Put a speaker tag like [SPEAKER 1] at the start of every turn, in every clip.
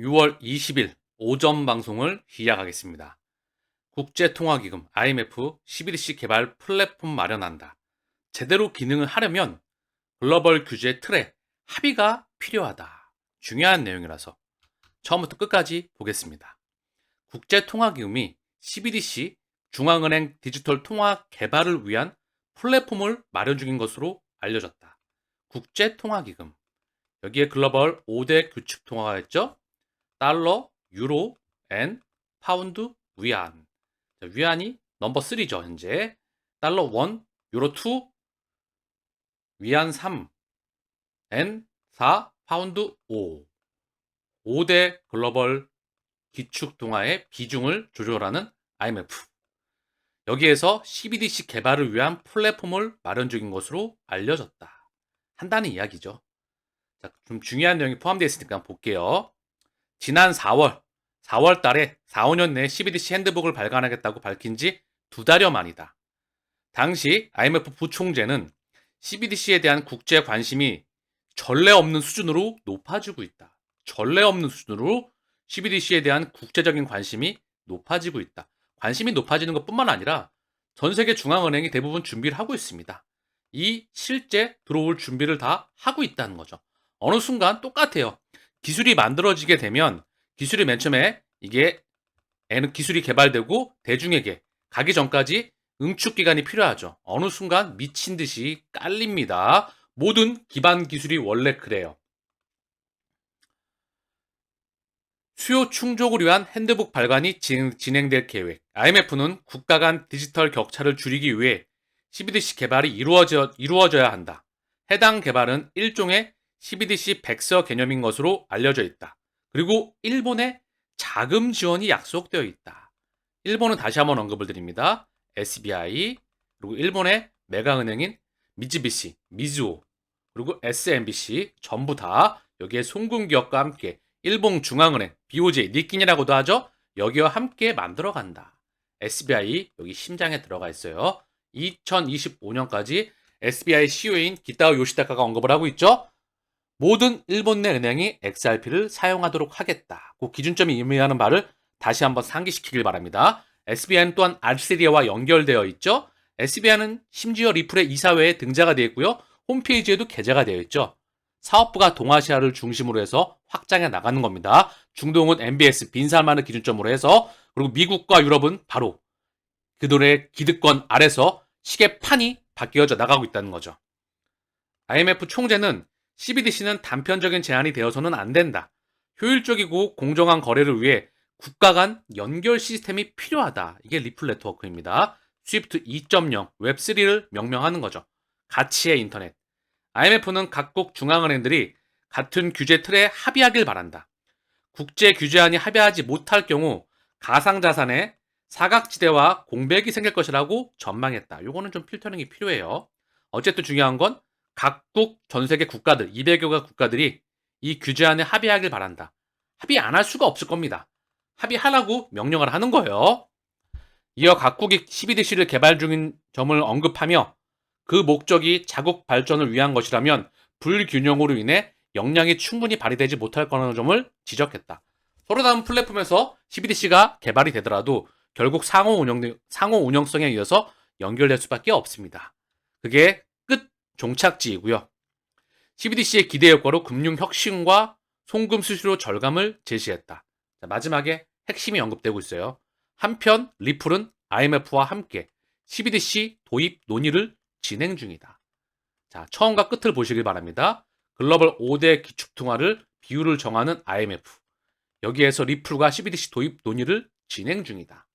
[SPEAKER 1] 6월 20일 오전 방송을 시작하겠습니다. 국제통화기금 IMF 11시 개발 플랫폼 마련한다. 제대로 기능을 하려면 글로벌 규제 틀에 합의가 필요하다. 중요한 내용이라서 처음부터 끝까지 보겠습니다. 국제통화기금이 11시 중앙은행 디지털 통화 개발을 위한 플랫폼을 마련 중인 것으로 알려졌다. 국제통화기금 여기에 글로벌 5대 규칙 통화가 있죠. 달러, 유로, 엔, 파운드, 위안. 위안이 넘버 3죠, 현재. 달러 1, 유로 2, 위안 3, 엔 4, 파운드 5. 5대 글로벌 기축 동화의 비중을 조절하는 IMF. 여기에서 CBDC 개발을 위한 플랫폼을 마련 중인 것으로 알려졌다. 한다는 이야기죠. 자, 좀 중요한 내용이 포함되어 있으니까 볼게요. 지난 4월, 4월 달에 4, 5년 내에 CBDC 핸드북을 발간하겠다고 밝힌 지 두 달여 만이다. 당시 IMF 부총재는 CBDC에 대한 국제 관심이 전례 없는 수준으로 높아지고 있다. 전례 없는 수준으로 CBDC에 대한 국제적인 관심이 높아지고 있다. 관심이 높아지는 것 뿐만 아니라 전 세계 중앙은행이 대부분 준비를 하고 있습니다. 이 실제 들어올 준비를 다 하고 있다는 거죠. 어느 순간 똑같아요. 기술이 만들어지게 되면 기술이 맨 처음에 이게 기술이 개발되고 대중에게 가기 전까지 응축 기간이 필요하죠. 어느 순간 미친 듯이 깔립니다. 모든 기반 기술이 원래 그래요. 수요 충족을 위한 핸드북 발간이 진행 될 계획. IMF는 국가 간 디지털 격차를 줄이기 위해 CBDC 개발이 이루어져, 이루어져야 한다. 해당 개발은 일종의 CBDC 백서 개념인 것으로 알려져 있다. 그리고 일본의 자금 지원이 약속되어 있다. 일본은 다시 한번 언급을 드립니다. SBI, 그리고 일본의 메가은행인 미즈비시, 미즈오, 그리고 SMBC 전부 다 여기에 송금기업과 함께 일본 중앙은행, BOJ, 니킨이라고도 하죠. 여기와 함께 만들어 간다. SBI 여기 심장에 들어가 있어요. 2025년까지 SBI CEO인 기타오 요시다카가 언급을 하고 있죠. 모든 일본 내 은행이 XRP를 사용하도록 하겠다. 그 기준점이 의미하는 바를 다시 한번 상기시키길 바랍니다. SBI는 또한 R3와 연결되어 있죠. SBI는 심지어 리플의 이사회에 등재가 되어 있고요. 홈페이지에도 게재가 되어 있죠. 사업부가 동아시아를 중심으로 해서 확장해 나가는 겁니다. 중동은 MBS 빈살만을 기준점으로 해서 그리고 미국과 유럽은 바로 그들의 기득권 아래서 시계 판이 바뀌어져 나가고 있다는 거죠. IMF 총재는 CBDC는 단편적인 제한이 되어서는 안 된다. 효율적이고 공정한 거래를 위해 국가 간 연결 시스템이 필요하다. 이게 리플 네트워크입니다. 스위프트 2.0 웹3를 명명하는 거죠. 가치의 인터넷. IMF는 각국 중앙은행들이 같은 규제 틀에 합의하길 바란다. 국제 규제안이 합의하지 못할 경우 가상자산에 사각지대와 공백이 생길 것이라고 전망했다. 요거는 좀 필터링이 필요해요. 어쨌든 중요한 건 각국 전 세계 국가들 200여 가 국가들이 이 규제안에 합의하길 바란다. 합의 안 할 수가 없을 겁니다. 합의하라고 명령을 하는 거예요. 이어 각국이 CBDC를 개발 중인 점을 언급하며 그 목적이 자국 발전을 위한 것이라면 불균형으로 인해 역량이 충분히 발휘되지 못할 거라는 점을 지적했다. 서로 다른 플랫폼에서 CBDC가 개발이 되더라도 결국 상호 운영 상호 운영성에 의해서 연결될 수밖에 없습니다. 그게 종착지이고요. CBDC의 기대 효과로 금융 혁신과 송금 수수료 절감을 제시했다. 자, 마지막에 핵심이 언급되고 있어요. 한편 리플은 IMF와 함께 CBDC 도입 논의를 진행 중이다. 자, 처음과 끝을 보시길 바랍니다. 글로벌 5대 기축통화를 비율을 정하는 IMF. 여기에서 리플과 CBDC 도입 논의를 진행 중이다.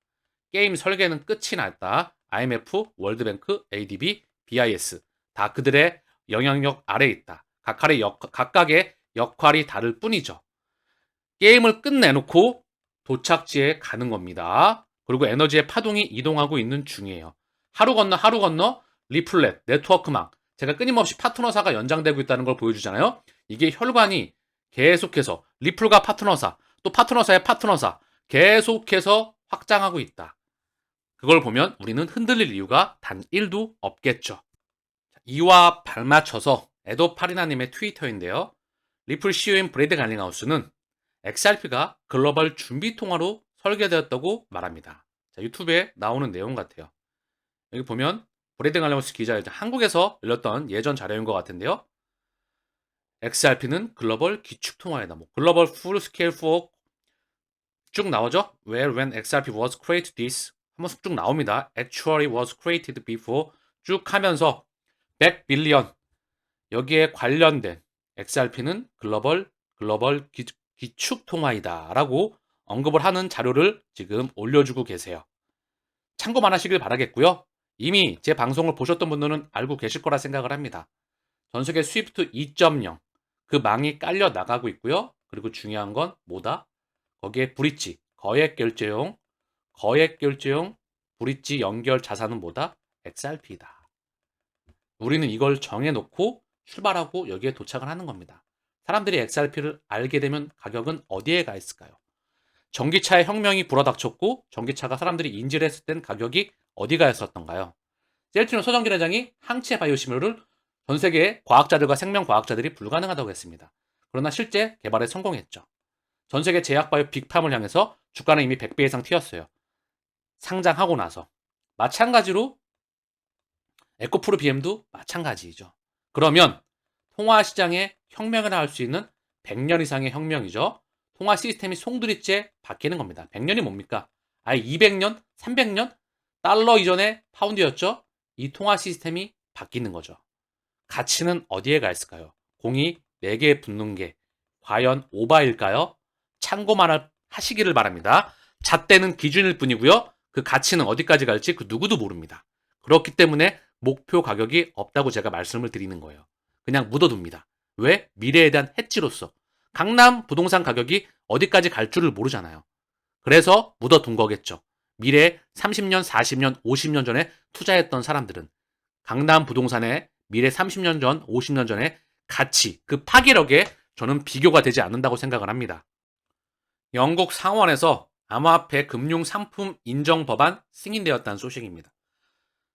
[SPEAKER 1] 게임 설계는 끝이 났다. IMF, 월드뱅크, ADB, BIS. 다 그들의 영향력 아래에 있다. 각각의, 역, 각각의 역할이 다를 뿐이죠. 게임을 끝내놓고 도착지에 가는 겁니다. 그리고 에너지의 파동이 이동하고 있는 중이에요. 하루 건너 하루 건너 리플렛, 네트워크망. 제가 끊임없이 파트너사가 연장되고 있다는 걸 보여주잖아요. 이게 혈관이 계속해서 리플과 파트너사, 또 파트너사의 파트너사 계속해서 확장하고 있다. 그걸 보면 우리는 흔들릴 이유가 단 1도 없겠죠. 이와 발맞춰서 에도 파리나님의 트위터인데요. 리플 CEO인 브레드 갈링하우스는 XRP가 글로벌 준비 통화로 설계되었다고 말합니다. 자, 유튜브에 나오는 내용 같아요. 여기 보면 브레드 갈레모스 기자 한국에서 열렸던 예전 자료인 것 같은데요. XRP는 글로벌 기축 통화이다. 뭐 글로벌 풀 스케일 for 쭉 나오죠? Where when XRP was created this 한번 쭉 나옵니다. Actually was created before 쭉 하면서 100 빌리언 여기에 관련된 XRP는 글로벌 글로벌 기, 기축 통화이다라고 언급을 하는 자료를 지금 올려주고 계세요. 참고만 하시길 바라겠고요. 이미 제 방송을 보셨던 분들은 알고 계실 거라 생각을 합니다. 전 세계 스위프트 2.0 그 망이 깔려 나가고 있고요. 그리고 중요한 건 뭐다? 거기에 브릿지, 거액 결제용, 거액 결제용 브릿지 연결 자산은 뭐다? XRP다. 우리는 이걸 정해놓고 출발하고 여기에 도착을 하는 겁니다. 사람들이 XRP를 알게 되면 가격은 어디에 가 있을까요? 전기차의 혁명이 불어닥쳤고 전기차가 사람들이 인지를 했을 땐 가격이 어디가 있었던가요? 셀트리온 소정기 회장이 항체 바이오시밀을 전 세계 과학자들과 생명과학자들이 불가능하다고 했습니다. 그러나 실제 개발에 성공했죠. 전 세계 제약바이오 빅팜을 향해서 주가는 이미 100배 이상 튀었어요. 상장하고 나서. 마찬가지로 에코프로 BM도 마찬가지이죠. 그러면 통화 시장에 혁명을 할 수 있는 100년 이상의 혁명이죠. 통화 시스템이 송두리째 바뀌는 겁니다. 100년이 뭡니까? 아예 200년, 300년? 달러 이전에 파운드였죠? 이 통화 시스템이 바뀌는 거죠. 가치는 어디에 가 있을까요? 공이 4개에 붙는 게 과연 오바일까요? 참고만 하시기를 바랍니다. 잣대는 기준일 뿐이고요. 그 가치는 어디까지 갈지 그 누구도 모릅니다. 그렇기 때문에 목표 가격이 없다고 제가 말씀을 드리는 거예요. 그냥 묻어둡니다. 왜? 미래에 대한 해지로서. 강남 부동산 가격이 어디까지 갈 줄을 모르잖아요. 그래서 묻어둔 거겠죠. 미래 30년, 40년, 50년 전에 투자했던 사람들은 강남 부동산에 미래 30년 전, 50년 전에 가치, 그 파괴력에 저는 비교가 되지 않는다고 생각을 합니다. 영국 상원에서 암호화폐 금융 상품 인정 법안 승인되었다는 소식입니다.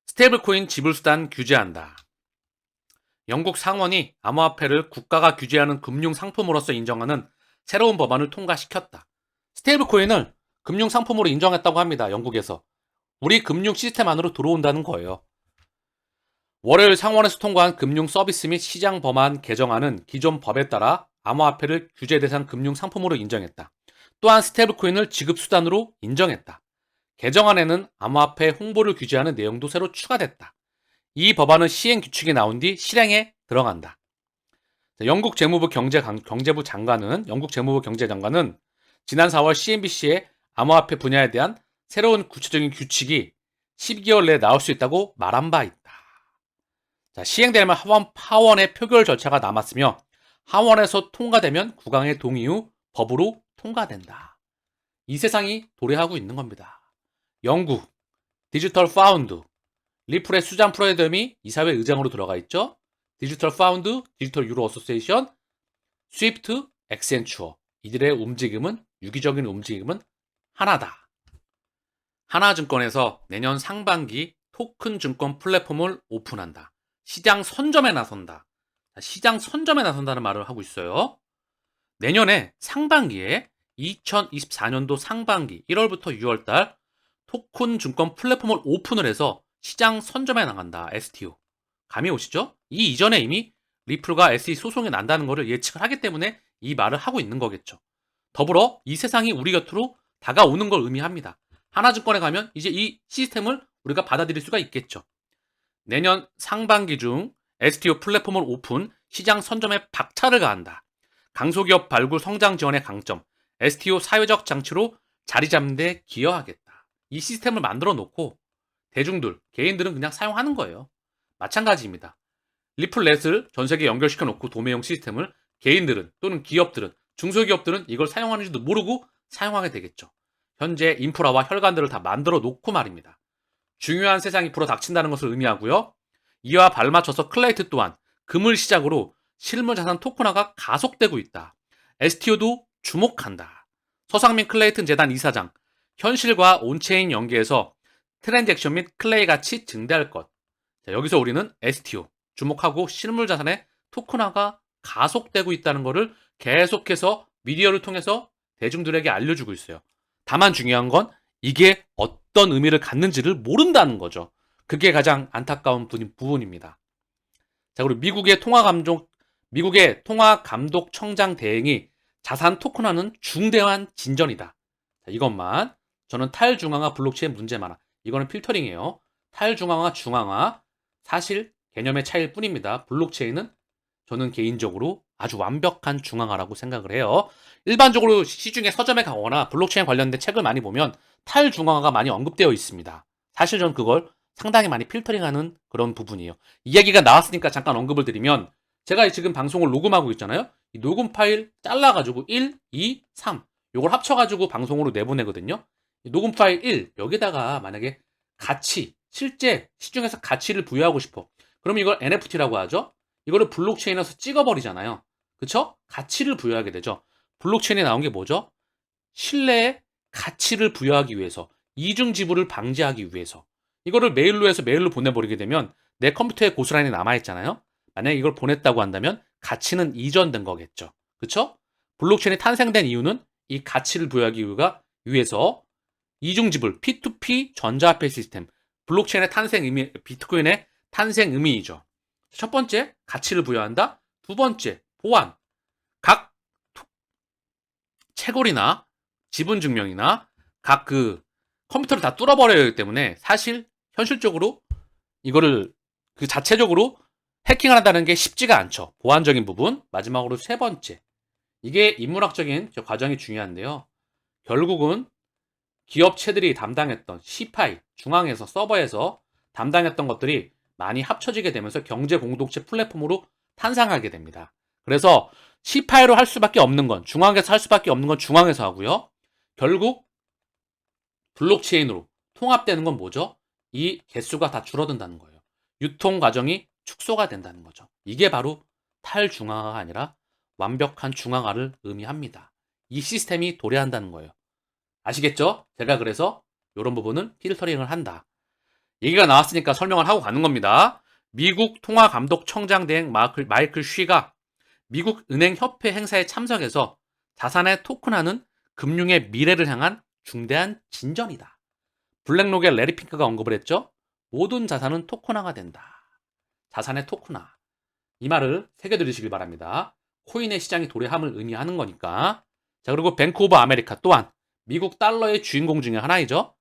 [SPEAKER 1] 스테이블코인 지불수단 규제한다. 영국 상원이 암호화폐를 국가가 규제하는 금융 상품으로서 인정하는 새로운 법안을 통과시켰다. 스테이블코인을 금융 상품으로 인정했다고 합니다. 영국에서. 우리 금융 시스템 안으로 들어온다는 거예요. 월요일 상원에서 통과한 금융 서비스 및 시장 법안 개정안은 기존 법에 따라 암호화폐를 규제 대상 금융 상품으로 인정했다. 또한 스테이블코인을 지급 수단으로 인정했다. 개정안에는 암호화폐 홍보를 규제하는 내용도 새로 추가됐다. 이 법안은 시행 규칙이 나온 뒤 실행에 들어간다. 영국 재무부 경제, 경제부 장관은 영국 재무부 경제장관은 지난 4월 CNBC에 암호화폐 분야에 대한 새로운 구체적인 규칙이 12개월 내에 나올 수 있다고 말한 바 있다. 자, 시행되려면 하원 파원의 표결 절차가 남았으며 하원에서 통과되면 국왕의 동의 후 법으로 통과된다. 이 세상이 도래하고 있는 겁니다. 영국, 디지털 파운드, 리플의 수잔 프로에덤이 이사회 의장으로 들어가 있죠. 디지털 파운드, 디지털 유로 어소시에이션, 스위프트, 엑센추어. 이들의 움직임은 유기적인 움직임은 하나다. 하나증권에서 내년 상반기 토큰 증권 플랫폼을 오픈한다. 시장 선점에 나선다. 시장 선점에 나선다는 말을 하고 있어요. 내년에 상반기에 2024년도 상반기 1월부터 6월달 토큰 증권 플랫폼을 오픈을 해서 시장 선점에 나간다. STO. 감이 오시죠? 이 이전에 이미 리플과 SE 소송이 난다는 것을 예측을 하기 때문에 이 말을 하고 있는 거겠죠. 더불어 이 세상이 우리 곁으로 다가오는 걸 의미합니다. 하나증권에 가면 이제 이 시스템을 우리가 받아들일 수가 있겠죠. 내년 상반기 중 STO 플랫폼을 오픈, 시장 선점에 박차를 가한다. 강소기업 발굴 성장 지원의 강점, STO 사회적 장치로 자리 잡는 데 기여하겠다. 이 시스템을 만들어 놓고 대중들, 개인들은 그냥 사용하는 거예요. 마찬가지입니다. 리플렛을 전 세계에 연결시켜 놓고 도매형 시스템을 개인들은 또는 기업들은 중소기업들은 이걸 사용하는지도 모르고 사용하게 되겠죠. 현재 인프라와 혈관들을 다 만들어 놓고 말입니다. 중요한 세상이 불어닥친다는 것을 의미하고요. 이와 발맞춰서 클레이트 또한 금을 시작으로 실물 자산 토큰화가 가속되고 있다. STO도 주목한다. 서상민 클레이튼 재단 이사장, 현실과 온체인 연계해서 트랜잭션 및 클레이 가치 증대할 것. 자, 여기서 우리는 STO 주목하고 실물 자산의 토큰화가 가속되고 있다는 것을 계속해서 미디어를 통해서 대중들에게 알려주고 있어요. 다만 중요한 건 이게 어떤 의미를 갖는지를 모른다는 거죠. 그게 가장 안타까운 부- 부분입니다. 자, 그리고 미국의 통화 감독, 미국의 통화 감독 청장 대행이 자산 토큰화는 중대한 진전이다. 자, 이것만 저는 탈중앙화 블록체인 문제 많아. 이거는 필터링이에요. 탈중앙화, 중앙화 사실 개념의 차이일 뿐입니다. 블록체인은 저는 개인적으로 아주 완벽한 중앙화라고 생각을 해요. 일반적으로 시중에 서점에 가거나 블록체인 관련된 책을 많이 보면 탈중앙화가 많이 언급되어 있습니다. 사실 저는 그걸 상당히 많이 필터링하는 그런 부분이에요. 이야기가 나왔으니까 잠깐 언급을 드리면 제가 지금 방송을 녹음하고 있잖아요. 이 녹음 파일 잘라가지고 1, 2, 3 요걸 합쳐가지고 방송으로 내보내거든요. 이 녹음 파일 1 여기다가 만약에 가치 실제 시중에서 가치를 부여하고 싶어. 그럼 이걸 NFT라고 하죠. 이거를 블록체인에서 찍어버리잖아요. 그쵸? 가치를 부여하게 되죠. 블록체인에 나온 게 뭐죠? 신뢰에 가치를 부여하기 위해서 이중 지불을 방지하기 위해서 이거를 메일로 해서 메일로 보내버리게 되면 내 컴퓨터에 고스란히 남아있잖아요. 만약에 이걸 보냈다고 한다면 가치는 이전된 거겠죠. 그쵸? 블록체인이 탄생된 이유는 이 가치를 부여하기 위해서 이중 지불 P2P 전자화폐 시스템 블록체인의 탄생 의미 비트코인의 탄생 의미이죠. 첫 번째 가치를 부여한다. 두 번째 보안 각 토- 채굴이나 지분 증명이나 각 그 컴퓨터를 다 뚫어버려야 하기 때문에 사실 현실적으로 이거를 그 자체적으로 해킹을 한다는 게 쉽지가 않죠. 보안적인 부분. 마지막으로 세 번째. 이게 인문학적인 저 과정이 중요한데요. 결국은 기업체들이 담당했던 C 파이, 중앙에서 서버에서 담당했던 것들이 많이 합쳐지게 되면서 경제 공동체 플랫폼으로 탄생하게 됩니다. 그래서 C 파이로 할 수밖에 없는 건 중앙에서 할 수밖에 없는 건 중앙에서 하고요. 결국 블록체인으로 통합되는 건 뭐죠? 이 개수가 다 줄어든다는 거예요. 유통 과정이 축소가 된다는 거죠. 이게 바로 탈중앙화가 아니라 완벽한 중앙화를 의미합니다. 이 시스템이 도래한다는 거예요. 아시겠죠? 제가 그래서 이런 부분은 필터링을 한다. 얘기가 나왔으니까 설명을 하고 가는 겁니다. 미국 통화감독청장 대행 마이클, 마이클 쉬가 미국 은행협회 행사에 참석해서 자산의 토큰화는 금융의 미래를 향한 중대한 진전이다. 블랙록의 레리 핑크가 언급을 했죠. 모든 자산은 토큰화가 된다. 자산의 토큰화. 이 말을 새겨들으시길 바랍니다. 코인의 시장이 도래함을 의미하는 거니까. 자, 그리고 뱅크 오브 아메리카 또한 미국 달러의 주인공 중에 하나이죠.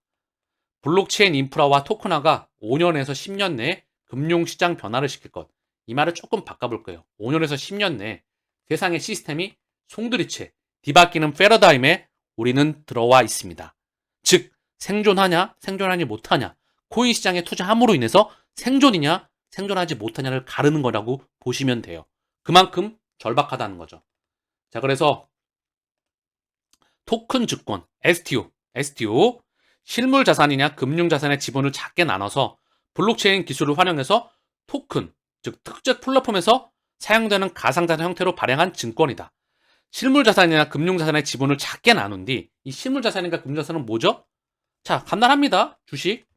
[SPEAKER 1] 블록체인 인프라와 토큰화가 5년에서 10년 내에 금융시장 변화를 시킬 것. 이 말을 조금 바꿔볼게요. 5년에서 10년 내에 세상의 시스템이 송두리째 뒤바뀌는 패러다임에 우리는 들어와 있습니다. 즉, 생존하냐, 생존하지 못하냐, 코인 시장에 투자함으로 인해서 생존이냐, 생존하지 못하냐를 가르는 거라고 보시면 돼요. 그만큼 절박하다는 거죠. 자, 그래서 토큰 증권, STO, STO, 실물 자산이냐 금융 자산의 지분을 작게 나눠서 블록체인 기술을 활용해서 토큰, 즉 특정 플랫폼에서 사용되는 가상자산 형태로 발행한 증권이다. 실물 자산이나 금융 자산의 지분을 작게 나눈 뒤 이 실물 자산인가 금융 자산은 뭐죠? 자, 간단합니다. 주식,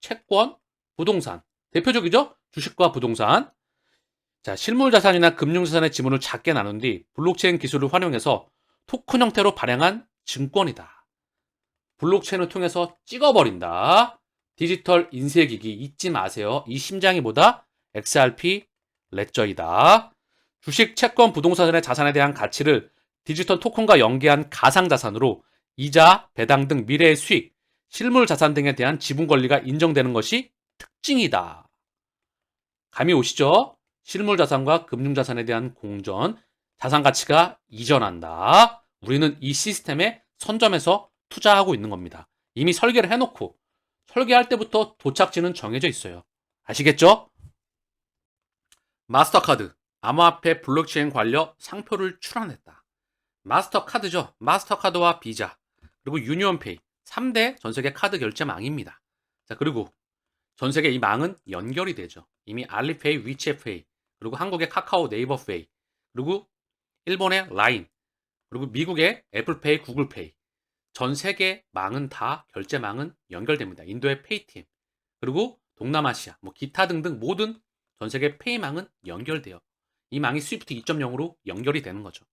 [SPEAKER 1] 채권, 부동산. 대표적이죠? 주식과 부동산. 자, 실물 자산이나 금융 자산의 지분을 작게 나눈 뒤 블록체인 기술을 활용해서 토큰 형태로 발행한 증권이다. 블록체인을 통해서 찍어버린다. 디지털 인쇄기기 잊지 마세요. 이 심장이 뭐다? XRP 레저이다. 주식, 채권, 부동산의 자산에 대한 가치를 디지털 토큰과 연계한 가상 자산으로 이자, 배당 등 미래의 수익, 실물 자산 등에 대한 지분 권리가 인정되는 것이 특징이다. 감이 오시죠? 실물 자산과 금융 자산에 대한 공전, 자산 가치가 이전한다. 우리는 이 시스템에 선점해서 투자하고 있는 겁니다. 이미 설계를 해놓고 설계할 때부터 도착지는 정해져 있어요. 아시겠죠? 마스터카드, 암호화폐 블록체인 관련 상표를 출원했다. 마스터카드죠. 마스터카드와 비자, 그리고 유니온페이 3대 전세계 카드 결제망입니다. 자, 그리고 전세계 이 망은 연결이 되죠. 이미 알리페이, 위치페이, 그리고 한국의 카카오 네이버페이, 그리고 일본의 라인, 그리고 미국의 애플페이, 구글페이. 전 세계 망은 다 결제망은 연결됩니다. 인도의 페이팀, 그리고 동남아시아, 뭐 기타 등등 모든 전 세계 페이망은 연결돼요. 이 망이 스위프트 2.0으로 연결이 되는 거죠.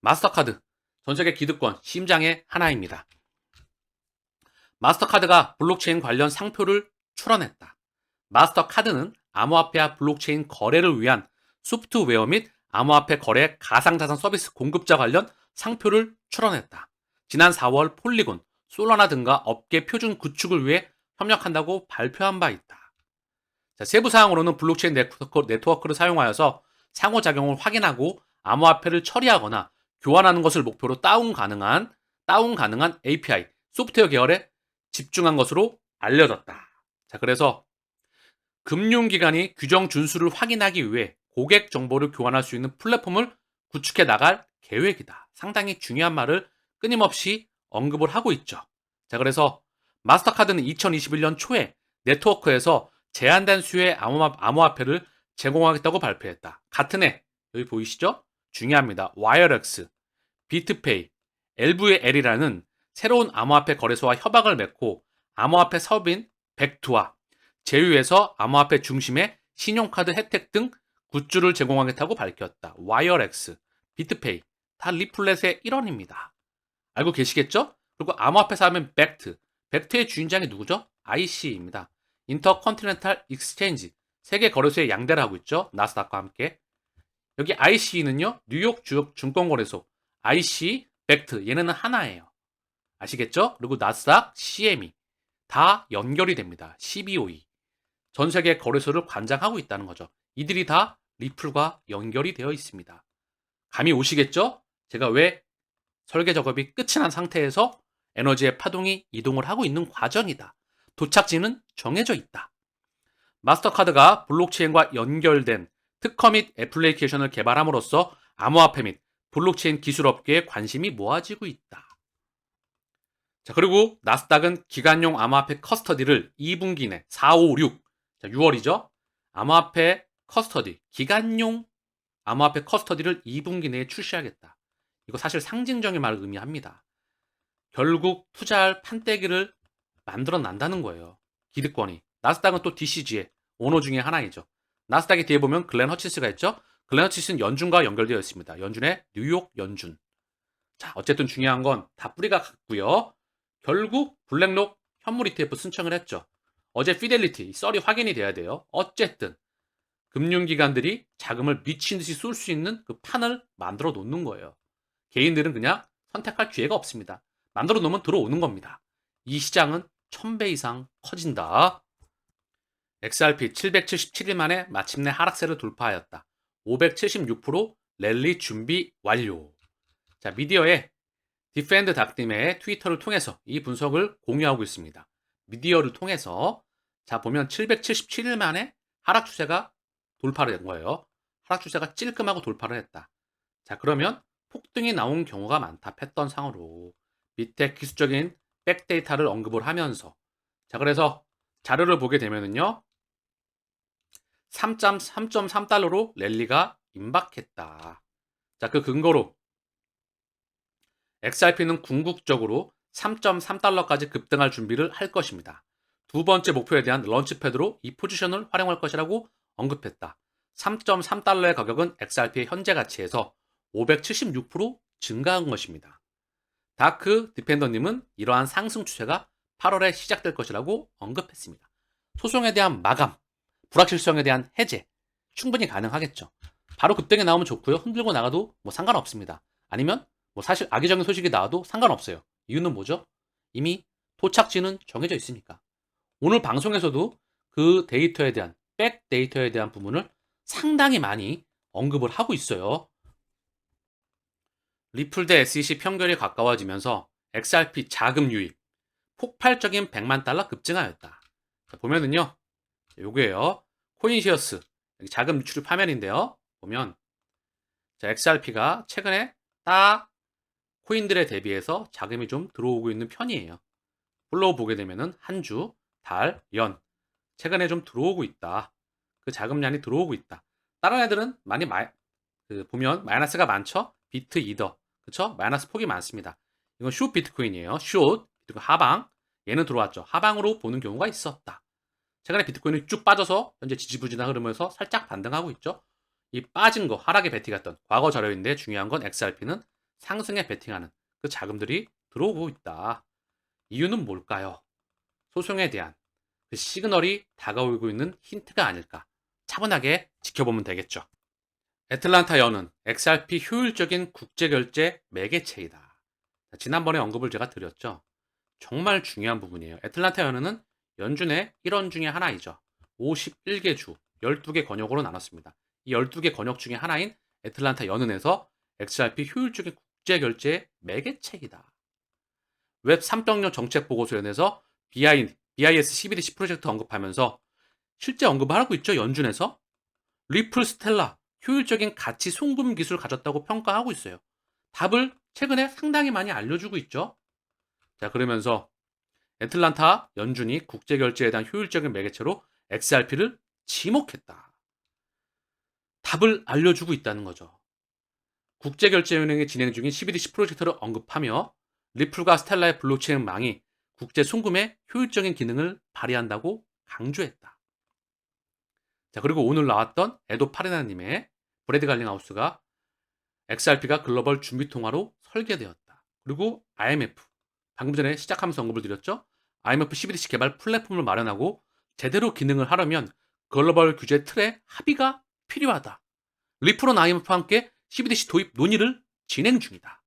[SPEAKER 1] 마스터카드 전 세계 기득권 심장의 하나입니다. 마스터카드가 블록체인 관련 상표를 출원했다. 마스터카드는 암호화폐와 블록체인 거래를 위한 소프트웨어 및 암호화폐 거래 가상자산 서비스 공급자 관련 상표를 출원했다. 지난 4월 폴리곤, 솔라나 등과 업계 표준 구축을 위해 협력한다고 발표한 바 있다. 자, 세부 사항으로는 블록체인 네트워크, 네트워크 를 사용하여서 상호작용을 확인하고 암호화폐를 처리하거나 교환하는 것을 목표로 다운 가능한 다운 가능한 API 소프트웨어 계열에 집중한 것으로 알려졌다. 자, 그래서 금융기관이 규정 준수를 확인하기 위해 고객 정보를 교환할 수 있는 플랫폼을 구축해 나갈 계획이다. 상당히 중요한 말을 끊임없이 언급을 하고 있죠. 자, 그래서 마스터카드는 2021년 초에 네트워크에서 제한된 수의 암호화폐를 제공하겠다고 발표했다. 같은 해, 여기 보이시죠? 중요합니다. 와이어렉스, 비트페이, LVL이라는 새로운 암호화폐 거래소와 협약을 맺고 암호화폐 사업인 벡투와 제휴해서 암호화폐 중심의 신용카드 혜택 등 굿즈를 제공하겠다고 밝혔다. 와이어렉스, 비트페이, 다 리플렛의 일원입니다. 알고 계시겠죠? 그리고 암호화폐 사업인 벡트, 벡트의 주인장이 누구죠? IC입니다. 인터컨티넨탈 익스체인지, 세계 거래소의 양대를 하고 있죠. 나스닥과 함께. 여기 IC는요, 뉴욕 주요 증권거래소, IC, 벡트, 얘네는 하나예요. 아시겠죠? 그리고 나스닥, CME 다 연결이 됩니다. CBOE 전 세계 거래소를 관장하고 있다는 거죠. 이들이 다 리플과 연결이 되어 있습니다. 감이 오시겠죠? 제가 왜 설계 작업이 끝이 난 상태에서 에너지의 파동이 이동을 하고 있는 과정이다. 도착지는 정해져 있다. 마스터카드가 블록체인과 연결된 특허 및 애플리케이션을 개발함으로써 암호화폐 및 블록체인 기술 업계에 관심이 모아지고 있다. 자, 그리고 나스닥은 기간용 암호화폐 커스터디를 2분기 내 4, 5, 6, 자, 6월이죠. 암호화폐 커스터디, 기간용 암호화폐 커스터디를 2분기 내에 출시하겠다. 이거 사실 상징적인 말을 의미합니다. 결국 투자할 판때기를 만들어 난다는 거예요. 기득권이. 나스닥은 또 DCG의 오너 중에 하나이죠. 나스닥의 뒤에 보면 글렌 허치스가 있죠. 글렌 허치스는 연준과 연결되어 있습니다. 연준의 뉴욕 연준. 자, 어쨌든 중요한 건 다 뿌리가 같고요. 결국 블랙록 현물 ETF 신청을 했죠. 어제 피델리티 썰이 확인이 돼야 돼요. 어쨌든 금융기관들이 자금을 미친 듯이 쏠 수 있는 그 판을 만들어 놓는 거예요. 개인들은 그냥 선택할 기회가 없습니다. 만들어 놓으면 들어오는 겁니다. 이 시장은 1000배 이상 커진다. XRP 777일 만에 마침내 하락세를 돌파하였다. 576% 랠리 준비 완료. 자, 미디어에 디펜드 닥팀의 트위터를 통해서 이 분석을 공유하고 있습니다. 미디어를 통해서 자 보면 777일 만에 하락 추세가 돌파를 된 거예요. 하락 추세가 찔끔하고 돌파를 했다. 자 그러면 폭등이 나온 경우가 많다. 패턴 상으로 밑에 기술적인 백데이터를 언급을 하면서 자 그래서 자료를 보게 되면은요 3.3.3달러로 랠리가 임박했다. 자 그 근거로 XRP는 궁극적으로 3.3달러까지 급등할 준비를 할 것입니다. 두 번째 목표에 대한 런치패드로 이 포지션을 활용할 것이라고 언급했다. 3.3달러의 가격은 XRP의 현재 가치에서 576% 증가한 것입니다. 다크 디펜더님은 이러한 상승 추세가 8월에 시작될 것이라고 언급했습니다. 소송에 대한 마감, 불확실성에 대한 해제 충분히 가능하겠죠. 바로 급등에 나오면 좋고요. 흔들고 나가도 뭐 상관없습니다. 아니면 뭐 사실 악의적인 소식이 나와도 상관없어요. 이유는 뭐죠? 이미 도착지는 정해져 있으니까. 오늘 방송에서도 그 데이터에 대한 백 데이터에 대한 부분을 상당히 많이 언급을 하고 있어요. 리플 대 SEC 평결이 가까워지면서 XRP 자금 유입 폭발적인 100만 달러 급증하였다. 자, 보면은요. 요거예요. 코인시어스 자금 유출입 화면인데요. 보면 자, XRP가 최근에 딱 코인들에 대비해서 자금이 좀 들어오고 있는 편이에요. 플로우 보게 되면은 한 주, 달, 연 최근에 좀 들어오고 있다. 그 자금량이 들어오고 있다. 다른 애들은 많이 마, 그 보면 마이너스가 많죠. 비트 이더 그쵸? 마이너스 폭이 많습니다. 이건 숏 비트코인이에요. 숏 그리고 하방 얘는 들어왔죠. 하방으로 보는 경우가 있었다. 최근에 비트코인이 쭉 빠져서 현재 지지부진한 흐름에서 살짝 반등하고 있죠. 이 빠진 거 하락에 베팅했던 과거 자료인데 중요한 건 XRP는 상승에 베팅하는 그 자금들이 들어오고 있다. 이유는 뭘까요? 소송에 대한 그 시그널이 다가오고 있는 힌트가 아닐까. 차분하게 지켜보면 되겠죠. 애틀란타 연은 XRP 효율적인 국제결제 매개체이다. 자, 지난번에 언급을 제가 드렸죠. 정말 중요한 부분이에요. 애틀란타 연은은 연준의 일원 중에 하나이죠. 51개 주, 12개 권역으로 나눴습니다. 이 12개 권역 중에 하나인 애틀란타 연은에서 XRP 효율적인 국제결제 매개체이다. 웹 3.0 정책 보고서연에서 BI, BIS CBDC 프로젝트 언급하면서 실제 언급을 하고 있죠. 연준에서 리플 스텔라 효율적인 가치 송금 기술을 가졌다고 평가하고 있어요. 답을 최근에 상당히 많이 알려주고 있죠. 자 그러면서 애틀란타 연준이 국제 결제에 대한 효율적인 매개체로 XRP를 지목했다. 답을 알려주고 있다는 거죠. 국제 결제 은행이 진행 중인 CBDC 프로젝트를 언급하며 리플과 스텔라의 블록체인 망이 국제 송금의 효율적인 기능을 발휘한다고 강조했다. 자, 그리고 오늘 나왔던 에도 파레나님의 브래드 갈링하우스가 XRP가 글로벌 준비 통화로 설계되었다. 그리고 IMF 방금 전에 시작하면서 언급을 드렸죠. IMF CBDC 개발 플랫폼을 마련하고 제대로 기능을 하려면 글로벌 규제 틀에 합의가 필요하다. 리플은 IMF와 함께 CBDC 도입 논의를 진행 중이다.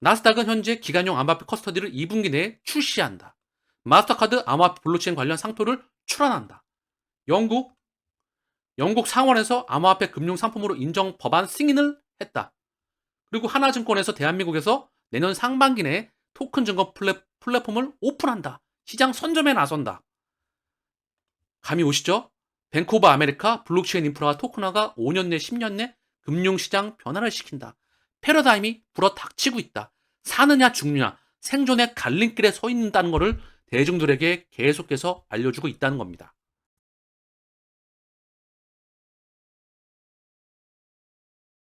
[SPEAKER 1] 나스닥은 현재 기간용 암호화폐 커스터디를 2분기 내에 출시한다. 마스터카드 암호화폐 블록체인 관련 상표를 출원한다. 영국 영국 상원에서 암호화폐 금융 상품으로 인정 법안 승인을 했다. 그리고 하나증권에서 대한민국에서 내년 상반기 내에 토큰 증권 플랫, 플랫폼을 오픈한다. 시장 선점에 나선다. 감이 오시죠? 오브 아메리카 블록체인 인프라와 토큰화가 5년 내 10년 내 금융시장 변화를 시킨다. 패러다임이 불어 닥치고 있다. 사느냐 죽느냐 생존의 갈림길에 서 있다는 것을 대중들에게 계속해서 알려주고 있다는 겁니다.